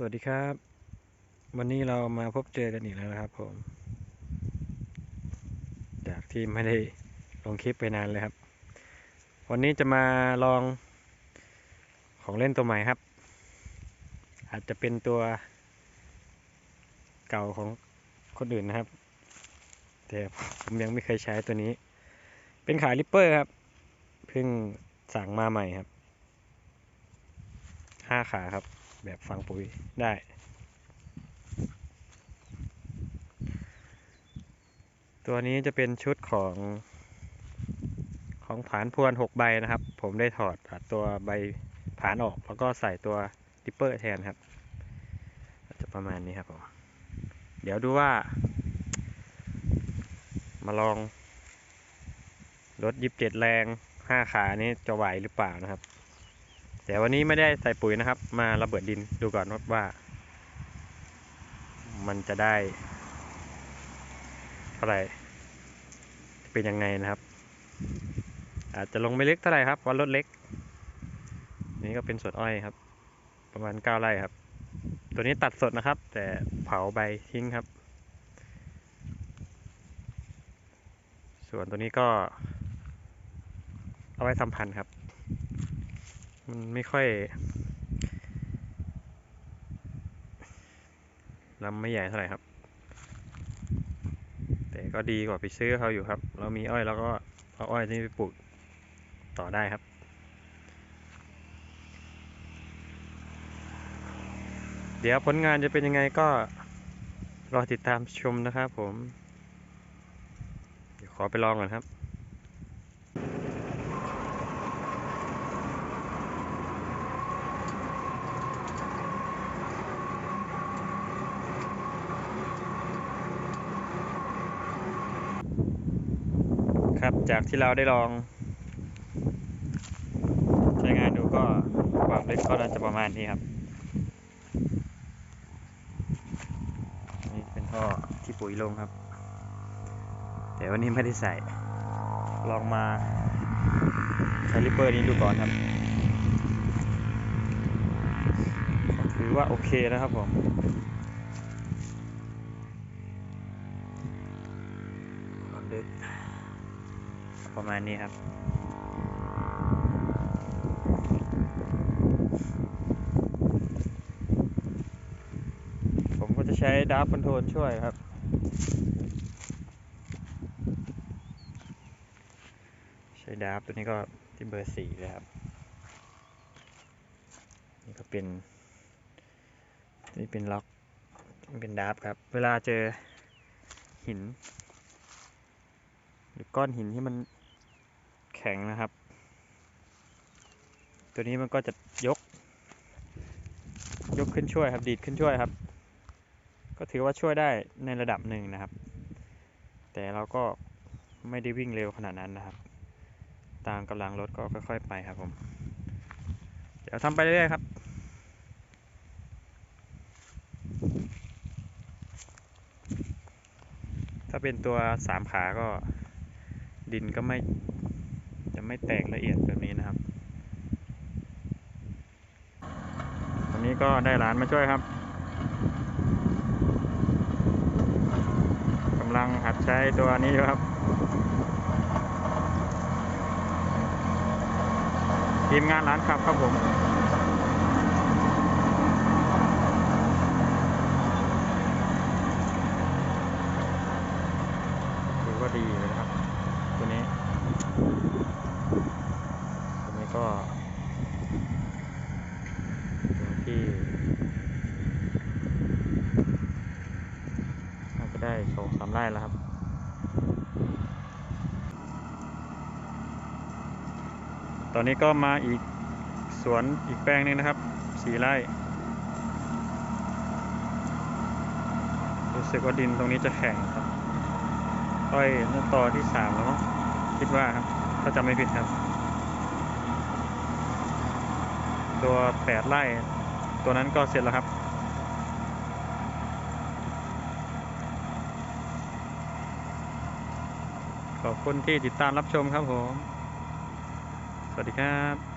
สวัสดีครับ วันนี้เรามาพบเจอกันอีกแล้วนะครับผม จากที่ไม่ได้ลงคลิปไปนานเลยครับ วันนี้จะมาลองของเล่นตัวใหม่ครับ อาจจะเป็นตัวเก่าของคนอื่นนะครับ แต่ผมยังไม่เคยใช้ตัวนี้ เป็นขาลิปเปอร์ครับ เพิ่งสั่งมาใหม่ครับห้าขาครับ แบบฝังปุ๋ยได้ ตัวนี้จะเป็นชุดของของผานพวนหกใบนะครับ ผมได้ถอดตัวใบผานออก แล้วก็ใส่ตัวดิปเปอร์แทนครับ จะประมาณนี้ครับผม เดี๋ยวดูว่า มาลองรถยิบเจ็ดแรงห้าขานี้จะไหวหรือเปล่านะครับ แต่วันนี้ไม่ได้ใส่ปุ๋ยนะครับ มาระเบิดดินดูก่อนว่า มันจะได้เท่าไหร่จะเป็นยังไงนะครับ อาจจะลงไม่ลึกเท่าไหร่ครับวันรถเล็ก นี่ก็เป็นสวนอ้อยครับ ประมาณเก้าไร่ครับ ตัวนี้ตัดสดนะครับ แต่เผาใบทิ้งครับ ส่วนตัวนี้ก็ เอาไว้ทำพันธุ์ครับ มันไม่ค่อยลำไม่ใหญ่เท่าไหร่ครับ แต่ก็ดีกว่าไปซื้อเขาอยู่ครับ เรามีอ้อยแล้วก็เอาอ้อยที่ไปปลูกต่อได้ครับ เดี๋ยวผลงานจะเป็นยังไงก็ รอติดตามชมนะครับผม เดี๋ยวขอไปลองก่อนครับ ครับ จากที่เราได้ลองใช้งานดูก็ความลึกก็น่าจะประมาณนี้ครับ นี่เป็นท่อที่ปุ๋ยลงครับ แต่วันนี้ไม่ได้ใส่ ลองมาใช้ลิปเปอร์นี้ดูก่อนครับ ถือว่าโอเคนะครับผมความ ประมาณนี้ครับ ผมก็จะใช้ดาร์ฟคอนโทรลช่วยครับ ใช้ดาร์ฟตัวนี้ก็ที่เบอร์สี่เลยครับ นี่ก็เป็น นี่เป็นล็อกเป็นดาร์ฟครับ เวลาเจอหิน หรือก้อนหินที่มัน แข็งนะครับ ตัวนี้มันก็จะยก ยกขึ้นช่วยครับ ดีดขึ้นช่วยครับ ก็ถือว่าช่วยได้ในระดับหนึ่งนะครับ แต่เราก็ไม่ได้วิ่งเร็วขนาดนั้นนะครับ ตามกำลังรถก็ค่อยๆไปครับผม เดี๋ยวทำไปเรื่อยๆครับถ้าเป็นตัวสามขาก็ดินก็ไม่ ไม่แตกละเอียดแบบนี้นะครับวันนี้ก็ได้หลานมาช่วยครับกำลังหัดใช้ตัวนี้อยู่ครับทีมงานร้านขับครับผมถือว่าดีเลยครับ ตัวนี้ ตัวนี้ก็ตัว ที่น่าจะได้สองสามไร่แล้วครับตอนนี้ก็มาอีกสวนอีกแปลงหนึงนะครับสี่ไร่ รู้สึกว่าดินตรงนี้จะแข็งครับอ้อยนั่นต่อที่สามแล้วมั้งคิดว่าครับ ถ้าจำไม่ผิดครับ ตัวแปดไร่ ตัวนั้นก็เสร็จแล้วครับ ขอบคุณที่ติดตามรับชมครับผม สวัสดีครับ